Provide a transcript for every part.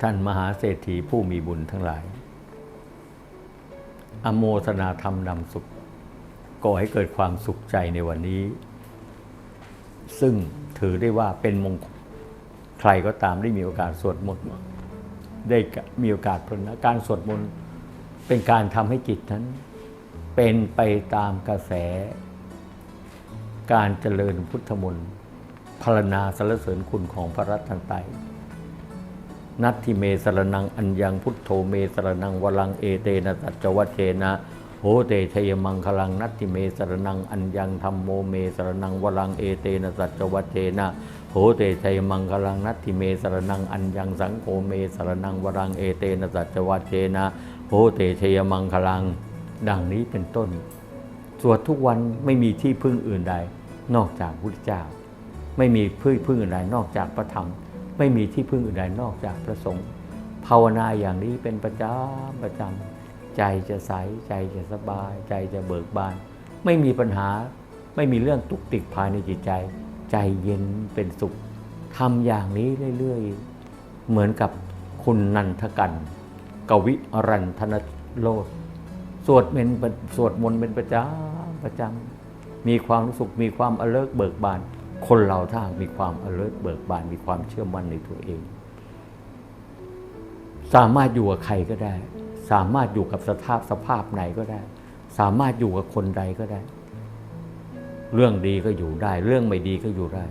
ท่านมหาเศรษฐีผู้มีบุญทั้งหลาย อโมทนาธรรมนำสุข ก่อให้เกิดความสุขใจในวันนี้ ซึ่งถือได้ว่าเป็นมงคลใครก็ตามได้มีโอกาสสวดมนต์ได้มีโอกาสพลการสวดมนต์เป็นการทำให้จิตนั้น เป็นไปตามกระแส การเจริญพุทธมนต์พรณนาสรรเสริญคุณของพระรัตนตรัย นัตทิเมสรนังอัญญังพุทโธเมสรนังวลังเอเตนะสัจจวัเชนะโหเตชยมังคลังนัตทิเมสรนังอัญญังธรรมโมเมสรนังวลังเอเตนะสัจจวัเชนะโหเตชยมังคลังนัตทิเมสรนังอัญญังสังโฆเมสรนังวลังเอเตนะสัจจวัเชนะโหเตชยมังคลัง ดังนี้เป็นต้น สวดทุกวันไม่มีที่พึ่งอื่นใด นอกจากพุทธเจ้า ไม่มีพึ่งพึ่งอื่นใดนอกจากพระธรรม ไม่มีที่พึ่งอื่นใดนอกจากพระสงฆ์ภาวนาอย่างนี้เป็นประจำประจำใจจะใสใจจะสบาย ใจจะเบิกบาน ไม่มีปัญหาไม่มีเรื่องตุกติกภายในจิตใจ ใจเย็นเป็นสุขทำอย่างนี้เรื่อยๆ เหมือนกับคุณนันทกันกวิอรันธนโลดสวดเป็นสวดมนต์เป็นประจำประจำมีความรู้สึกมีความอเลิกเบิกบาน คนเราถ้ามีความอเลิกเบิกบานมีความเชื่อมั่นในตัวเอง สามารถอยู่กับใครก็ได้ สามารถอยู่กับสภาพสภาพไหนก็ได้ สามารถอยู่กับคนใดก็ได้ เรื่องดีก็อยู่ได้ เรื่องไม่ดีก็อยู่ได้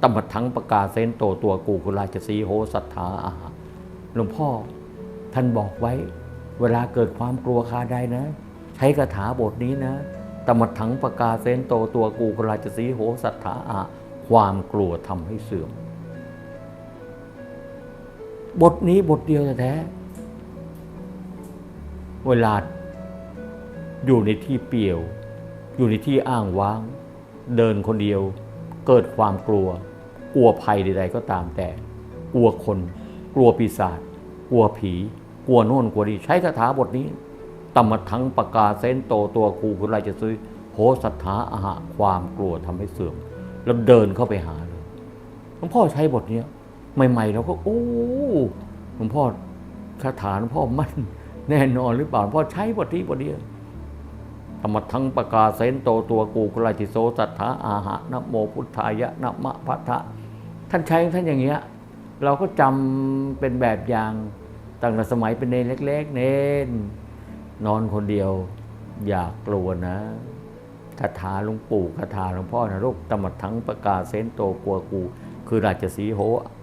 ตมัดทั้งประกาศเซนโตตัวกูกุราชสีโหสัทธาอาหาหลวงพ่อท่านบอกไว้ เวลาเกิดความกลัวคาใดนะ ใช้คาถาบทนี้นะตมัดถังประกาศเซนโตตัวกูกุราชสีโหสัทธาอา ความกลัวทำให้เสื่อม บทนี้บทเดียวแท้ๆเวลาอยู่ในที่เปี่ยว อยู่ในที่อ้างว้าง เดินคนเดียว เกิดความกลัว กลัวภัยใด ๆ ก็ตามแต่ กลัวคน กลัวปีศาจกลัวผี กลัวโน่นกลัวดีใช้คาถาบทนี้ตมทังประกาศเซนโตตัวกูคุณไรจะซื้อโหสัทธาอาหะความกลัวทำให้เสื่อม แล้วเดินเข้าไปหาเลยหลวงพ่อใช้บทเนี้ยใหม่ๆเราก็โอ้หลวงพ่อคาถาหลวงพ่อมั่นแน่นอนหรือเปล่าหลวงพ่อใช้บทนี้บทเดียวธรรมทั้งประกาศเซนโตตัวกูกลาจิโสสัทธาอาหะนะโมพุทธายะนะมะพัทธะท่านใช้ท่านอย่างเงี้ยเราก็จำเป็นแบบอย่างตั้งแต่สมัยเป็นเนรเล็ก ๆ เนนนอนคนเดียว อย่ากกลัวนะ คาถาหลวงปู่คาถาหลวงพ่อนะลูกตมดทั้งประกาศเซนโตกลัวกู คือราชสีโห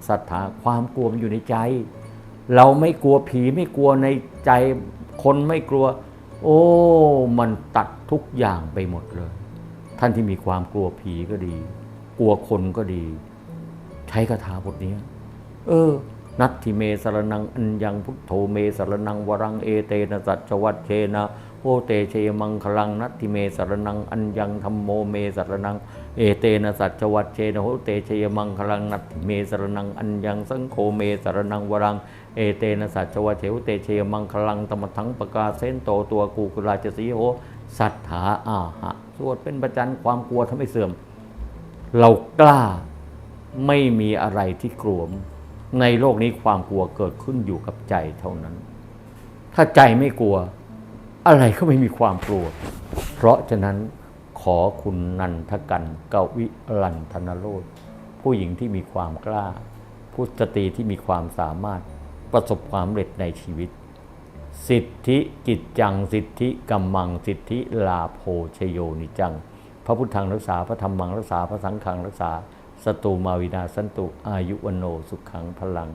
ศรัทธาความกลัวมันอยู่ในใจ เราไม่กลัวผีไม่กลัวในใจคนไม่กลัว โอ้ มันตัดทุกอย่างไปหมดเลย ท่านที่มีความกลัวผีก็ดี กลัวคนก็ดี ใช้คาถาบทนี้เออนัตถิเมสรนังอัญญังพุทโธเมสรนังวรังเอเตนะสัจวัตเชนะ โอเตเชยมังคลังนัตถิเมสรนัง อัญญังธรรมโมเมสรนัง เอเตนะสัจวัตเชนะโหเตเชยมังคลังนัตถิเมสรนัง อัญญังสังโฆเมสรนังวรัง เอเตนะสัจวัตเชวเตเชยมังคลังตมทังประกาศเส้นโตตัวกูกุราชสีโหสัทธาอาหะ สวดเป็นประจันความกลัวทำให้เสื่อม เรากล้าไม่มีอะไรที่กลัวในโลกนี้ความกลัวเกิดขึ้นอยู่กับใจเท่านั้น ถ้าใจไม่กลัว อะไรก็ไม่มีความกลัว เพราะฉะนั้นขอคุณนันทกันกวิลันธนโรธผู้หญิงที่มีความกล้า ผู้สตรีที่มีความสามารถประสบความสำเร็จในชีวิต สิทธิกิจจัง สิทธิกัมมัง สิทธิลาโภชโยนิจัง พระพุทธังรักษาพระธรรมังรักษาพระสังฆังรักษาสตูมาวินาสันตุอายุวโนสุขังพลัง